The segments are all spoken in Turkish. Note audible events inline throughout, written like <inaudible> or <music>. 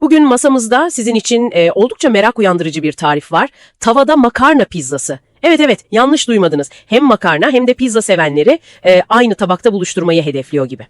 Bugün masamızda sizin için e, oldukça merak uyandırıcı bir tarif var. Tavada makarna pizzası. Evet evet yanlış duymadınız. Hem makarna hem de pizza sevenleri e, aynı tabakta buluşturmayı hedefliyor gibi.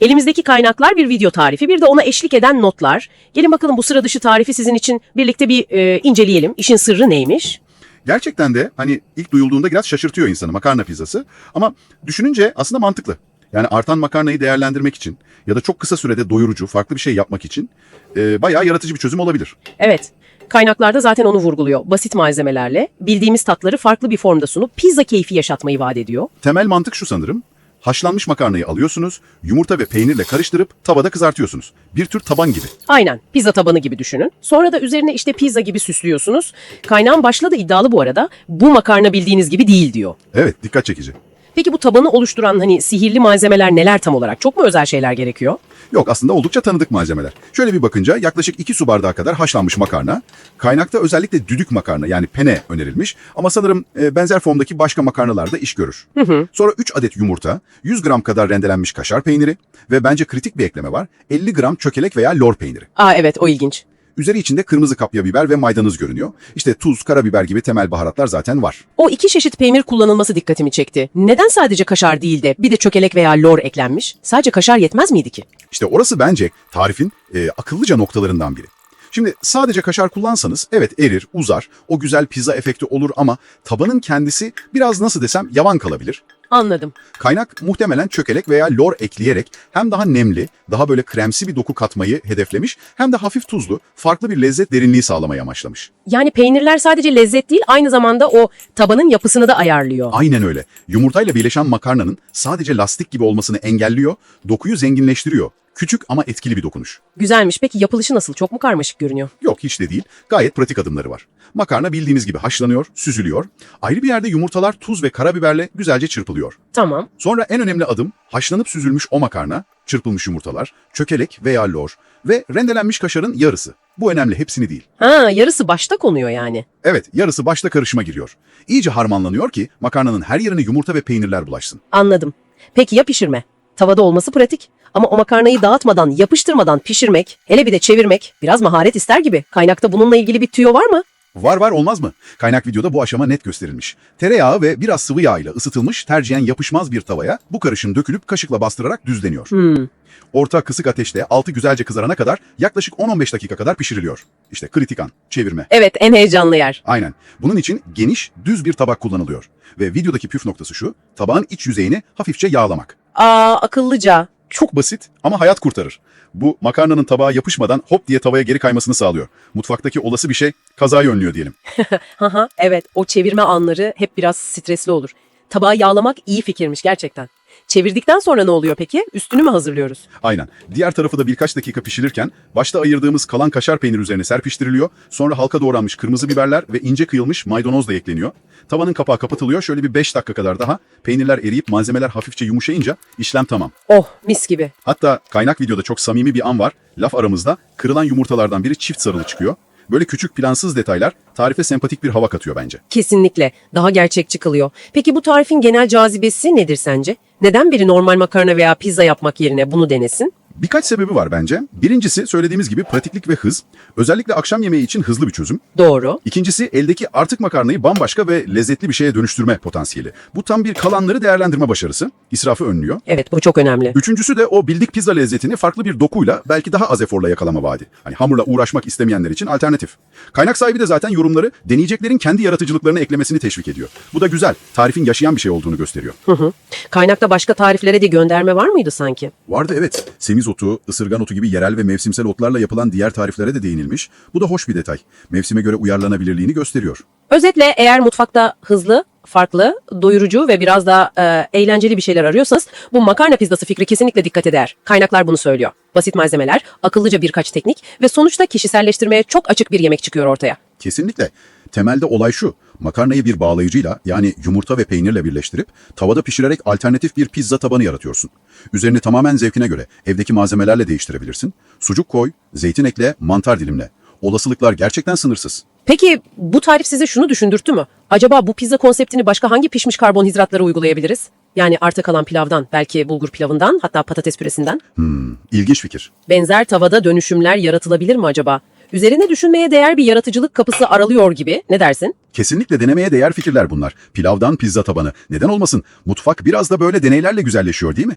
Elimizdeki kaynaklar bir video tarifi bir de ona eşlik eden notlar. Gelin bakalım bu sıra dışı tarifi sizin için birlikte bir e, inceleyelim. İşin sırrı neymiş? Gerçekten de hani ilk duyulduğunda biraz şaşırtıyor insanı makarna pizzası. Ama düşününce aslında mantıklı. Yani artan makarnayı değerlendirmek için ya da çok kısa sürede doyurucu, farklı bir şey yapmak için e, bayağı yaratıcı bir çözüm olabilir. Evet. Kaynaklarda zaten onu vurguluyor. Basit malzemelerle bildiğimiz tatları farklı bir formda sunup pizza keyfi yaşatmayı vaat ediyor. Temel mantık şu sanırım. Haşlanmış makarnayı alıyorsunuz, yumurta ve peynirle karıştırıp tavada kızartıyorsunuz. Bir tür taban gibi. Aynen pizza tabanı gibi düşünün. Sonra da üzerine işte pizza gibi süslüyorsunuz. Kaynağın başladı iddialı bu arada. Bu makarna bildiğiniz gibi değil diyor. Evet, dikkat çekici. Peki bu tabanı oluşturan hani sihirli malzemeler neler tam olarak? Çok mu özel şeyler gerekiyor? Yok aslında oldukça tanıdık malzemeler. Şöyle bir bakınca yaklaşık 2 su bardağı kadar haşlanmış makarna. Kaynakta özellikle düdük makarna yani pene önerilmiş. Ama sanırım e, benzer formdaki başka makarnalar da iş görür. Sonra 3 adet yumurta, 100 gram kadar rendelenmiş kaşar peyniri ve bence kritik bir ekleme var. 50 gram çökelek veya lor peyniri. Aa evet o ilginç. Üzeri içinde kırmızı kapya biber ve maydanoz görünüyor. İşte tuz, karabiber gibi temel baharatlar zaten var. O iki çeşit peynir kullanılması dikkatimi çekti. Neden sadece kaşar değil de bir de çökelek veya lor eklenmiş? Sadece kaşar yetmez miydi ki? İşte orası bence tarifin e, akıllıca noktalarından biri. Şimdi sadece kaşar kullansanız evet erir, uzar, o güzel pizza efekti olur ama tabanın kendisi biraz nasıl desem yavan kalabilir. Anladım. Kaynak muhtemelen çökelek veya lor ekleyerek hem daha nemli, daha böyle kremsi bir doku katmayı hedeflemiş hem de hafif tuzlu, farklı bir lezzet derinliği sağlamayı amaçlamış. Yani peynirler sadece lezzet değil aynı zamanda o tabanın yapısını da ayarlıyor. Aynen öyle. Yumurtayla birleşen makarnanın sadece lastik gibi olmasını engelliyor, dokuyu zenginleştiriyor. Küçük ama etkili bir dokunuş. Güzelmiş. Peki yapılışı nasıl? Çok mu karmaşık görünüyor? Yok hiç de değil. Gayet pratik adımları var. Makarna bildiğiniz gibi haşlanıyor, süzülüyor. Ayrı bir yerde yumurtalar tuz ve karabiberle güzelce çırpılıyor. Tamam. Sonra en önemli adım haşlanıp süzülmüş o makarna, çırpılmış yumurtalar, çökelek veya lor ve rendelenmiş kaşarın yarısı. Bu önemli hepsini değil. Ha yarısı başta konuyor yani. Evet yarısı başta karışıma giriyor. İyice harmanlanıyor ki makarnanın her yerine yumurta ve peynirler bulaşsın. Anladım. Peki ya pişirme? Tavada olması pratik. Ama o makarnayı dağıtmadan, yapıştırmadan pişirmek, hele bir de çevirmek biraz maharet ister gibi. Kaynakta bununla ilgili bir tüyo var mı? Var var olmaz mı? Kaynak videoda bu aşama net gösterilmiş. Tereyağı ve biraz sıvı yağ ile ısıtılmış tercihen yapışmaz bir tavaya bu karışım dökülüp kaşıkla bastırarak düzleniyor. Hmm. Orta kısık ateşte altı güzelce kızarana kadar yaklaşık 10-15 dakika kadar pişiriliyor. İşte kritik an, çevirme. Evet en heyecanlı yer. Aynen. Bunun için geniş, düz bir tabak kullanılıyor. Ve videodaki püf noktası şu, tabağın iç yüzeyini hafifçe yağlamak. Aa akıllıca. Çok basit ama hayat kurtarır. Bu makarnanın tabağa yapışmadan hop diye tavaya geri kaymasını sağlıyor. Mutfaktaki olası bir şey kazayı önlüyor diyelim. <laughs> Evet o çevirme anları hep biraz stresli olur. Tabağı yağlamak iyi fikirmiş gerçekten. Çevirdikten sonra ne oluyor peki? Üstünü mü hazırlıyoruz? Aynen. Diğer tarafı da birkaç dakika pişirirken başta ayırdığımız kalan kaşar peynir üzerine serpiştiriliyor. Sonra halka doğranmış kırmızı biberler ve ince kıyılmış maydanoz da ekleniyor. Tavanın kapağı kapatılıyor. Şöyle bir 5 dakika kadar daha. Peynirler eriyip malzemeler hafifçe yumuşayınca işlem tamam. Oh mis gibi. Hatta kaynak videoda çok samimi bir an var. Laf aramızda kırılan yumurtalardan biri çift sarılı çıkıyor. Böyle küçük plansız detaylar tarife sempatik bir hava katıyor bence. Kesinlikle. Daha gerçekçi kılıyor. Peki bu tarifin genel cazibesi nedir sence? Neden biri normal makarna veya pizza yapmak yerine bunu denesin? Birkaç sebebi var bence. Birincisi söylediğimiz gibi pratiklik ve hız. Özellikle akşam yemeği için hızlı bir çözüm. Doğru. İkincisi eldeki artık makarnayı bambaşka ve lezzetli bir şeye dönüştürme potansiyeli. Bu tam bir kalanları değerlendirme başarısı. İsrafı önlüyor. Evet bu çok önemli. Üçüncüsü de o bildik pizza lezzetini farklı bir dokuyla belki daha az eforla yakalama vaadi. Hani hamurla uğraşmak istemeyenler için alternatif. Kaynak sahibi de zaten yorumları deneyeceklerin kendi yaratıcılıklarını eklemesini teşvik ediyor. Bu da güzel. Tarifin yaşayan bir şey olduğunu gösteriyor. Hı hı. Kaynakta başka tariflere de gönderme var mıydı sanki? Vardı evet. Semizotu, ısırgan otu gibi yerel ve mevsimsel otlarla yapılan diğer tariflere de değinilmiş. Bu da hoş bir detay. Mevsime göre uyarlanabilirliğini gösteriyor. Özetle eğer mutfakta hızlı, farklı, doyurucu ve biraz daha e, eğlenceli bir şeyler arıyorsanız bu makarna pizzası fikri kesinlikle dikkat eder. Kaynaklar bunu söylüyor. Basit malzemeler, akıllıca birkaç teknik ve sonuçta kişiselleştirmeye çok açık bir yemek çıkıyor ortaya. Kesinlikle. Temelde olay şu. Makarnayı bir bağlayıcıyla yani yumurta ve peynirle birleştirip tavada pişirerek alternatif bir pizza tabanı yaratıyorsun. Üzerini tamamen zevkine göre evdeki malzemelerle değiştirebilirsin. Sucuk koy, zeytin ekle, mantar dilimle. Olasılıklar gerçekten sınırsız. Peki bu tarif size şunu düşündürttü mü? Acaba bu pizza konseptini başka hangi pişmiş karbonhidratlara uygulayabiliriz? Yani arta kalan pilavdan, belki bulgur pilavından, hatta patates püresinden. Hmm, ilginç fikir. Benzer tavada dönüşümler yaratılabilir mi acaba? Üzerine düşünmeye değer bir yaratıcılık kapısı aralıyor gibi. Ne dersin? Kesinlikle denemeye değer fikirler bunlar. Pilavdan pizza tabanı. Neden olmasın? Mutfak biraz da böyle deneylerle güzelleşiyor değil mi?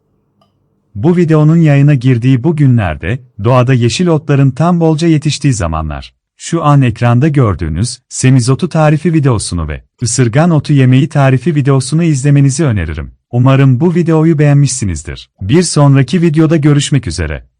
Bu videonun yayına girdiği bu günlerde, doğada yeşil otların tam bolca yetiştiği zamanlar. Şu an ekranda gördüğünüz semizotu tarifi videosunu ve ısırgan otu yemeği tarifi videosunu izlemenizi öneririm. Umarım bu videoyu beğenmişsinizdir. Bir sonraki videoda görüşmek üzere.